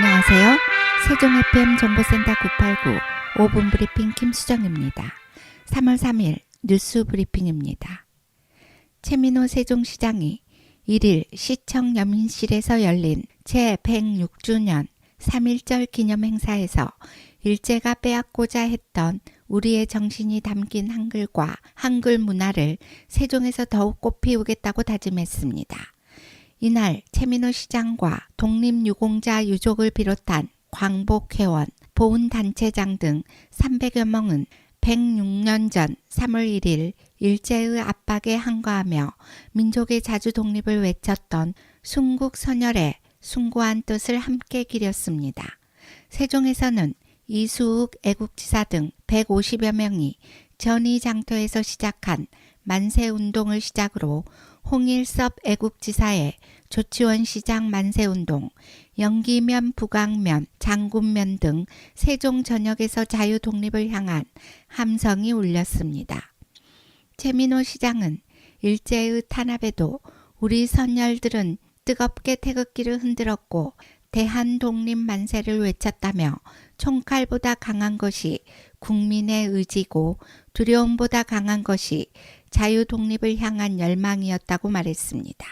안녕하세요. 세종 FM 정보센터 989 5분 브리핑 김수정입니다. 3월 3일 뉴스 브리핑입니다. 최민호 세종시장이 1일 시청 연민실에서 열린 제106주년 3.1절 기념 행사에서 일제가 빼앗고자 했던 우리의 정신이 담긴 한글과 한글 문화를 세종에서 더욱 꽃피우겠다고 다짐했습니다. 이날 최민호 시장과 독립유공자 유족을 비롯한 광복회원, 보훈단체장 등 300여 명은 106년 전 3월 1일 일제의 압박에 항거하며 민족의 자주 독립을 외쳤던 순국 선열의 숭고한 뜻을 함께 기렸습니다. 세종에서는 이수욱 애국지사 등 150여 명이 전의장터에서 시작한 만세운동을 시작으로 홍일섭 애국지사의 조치원 시장 만세운동, 영기면 북왕면, 장군면 등 세종 전역에서 자유 독립을 향한 함성이 울렸습니다. 최민호 시장은 일제의 탄압에도 우리 선열들은 뜨겁게 태극기를 흔들었고 대한 독립 만세를 외쳤다며 총칼보다 강한 것이 국민의 의지고 두려움보다 강한 것이 자유 독립을 향한 열망이었다고 말했습니다.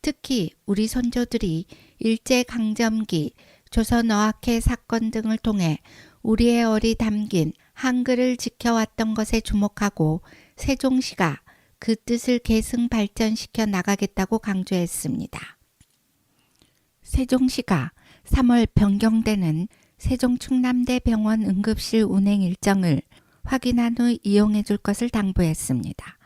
특히 우리 선조들이 일제 강점기 조선 어학회 사건 등을 통해 우리의 얼이 담긴 한글을 지켜왔던 것에 주목하고 세종시가 그 뜻을 계승 발전시켜 나가겠다고 강조했습니다. 세종시가 3월 변경되는 세종 충남대 병원 응급실 운행 일정을 확인한 후 이용해 줄 것을 당부했습니다.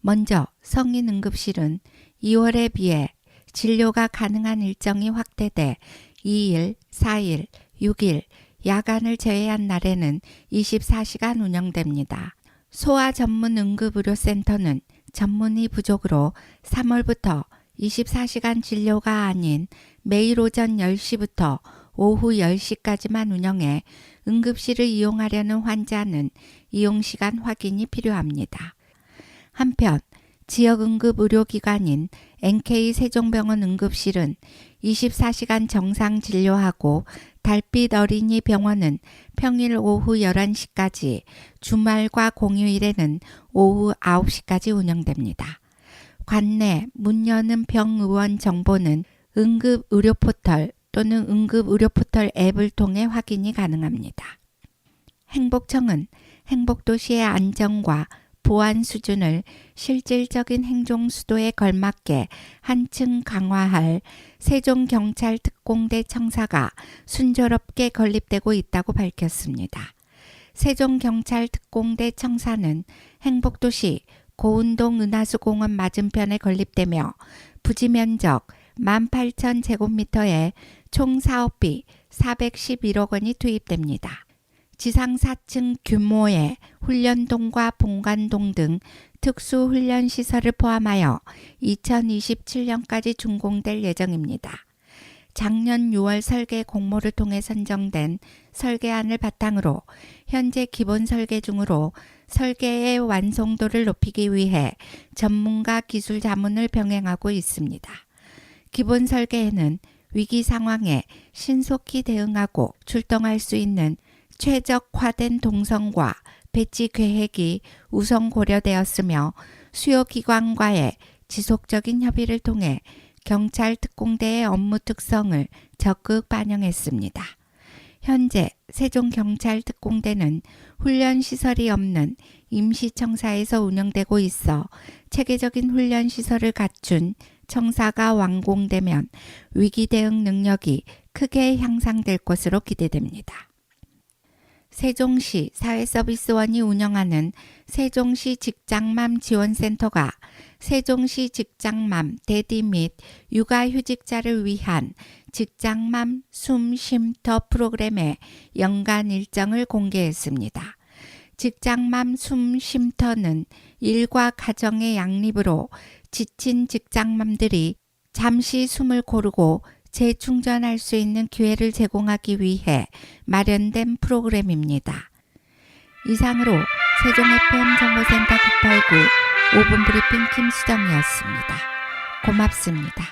먼저 성인 응급실은 2월에 비해 진료가 가능한 일정이 확대돼 2일, 4일, 6일, 야간을 제외한 날에는 24시간 운영됩니다. 소아 전문 응급의료센터는 전문의 부족으로 3월부터 24시간 진료가 아닌 매일 오전 10시부터 오후 10시까지만 운영해 응급실을 이용하려는 환자는 이용시간 확인이 필요합니다. 한편 지역 응급 의료기관인 NK 세종병원 응급실은 24시간 정상 진료하고 달빛 어린이 병원은 평일 오후 11시까지, 주말과 공휴일에는 오후 9시까지 운영됩니다. 관내 문 여는 병의원 정보는 응급 의료 포털 또는 응급 의료 포털 앱을 통해 확인이 가능합니다. 행복청은 행복도시의 안정과 보안 수준을 실질적인 행정 수도에 걸맞게 한층 강화할 세종경찰특공대 청사가 순조롭게 건립되고 있다고 밝혔습니다. 세종경찰특공대 청사는 행복도시 고운동 은하수공원 맞은편에 건립되며 부지 면적 18,000제곱미터에 총 사업비 411억 원이 투입됩니다. 지상 4층 규모의 훈련동과 본관동 등 특수 훈련 시설을 포함하여 2027년까지 준공될 예정입니다. 작년 6월 설계 공모를 통해 선정된 설계안을 바탕으로 현재 기본 설계 중으로 설계의 완성도를 높이기 위해 전문가 기술 자문을 병행하고 있습니다. 기본 설계에는 위기 상황에 신속히 대응하고 출동할 수 있는 최적화된 동선과 배치 계획이 우선 고려되었으며 수요 기관과의 지속적인 협의를 통해 경찰 특공대의 업무 특성을 적극 반영했습니다. 현재 세종경찰특공대는 훈련 시설이 없는 임시청사에서 운영되고 있어 체계적인 훈련 시설을 갖춘 청사가 완공되면 위기 대응 능력이 크게 향상될 것으로 기대됩니다. 세종시 사회서비스원이 운영하는 세종시 직장맘 지원센터가 세종시 직장맘 대디 및 육아휴직자를 위한 직장맘 숨 쉼터 프로그램의 연간 일정을 공개했습니다. 직장맘 숨 쉼터는 일과 가정의 양립으로 지친 직장맘들이 잠시 숨을 고르고 재충전할 수 있는 기회를 제공하기 위해 마련된 프로그램입니다. 이상으로 세종 FM 정보센터 989 5분 브리핑 김수정이었습니다. 고맙습니다.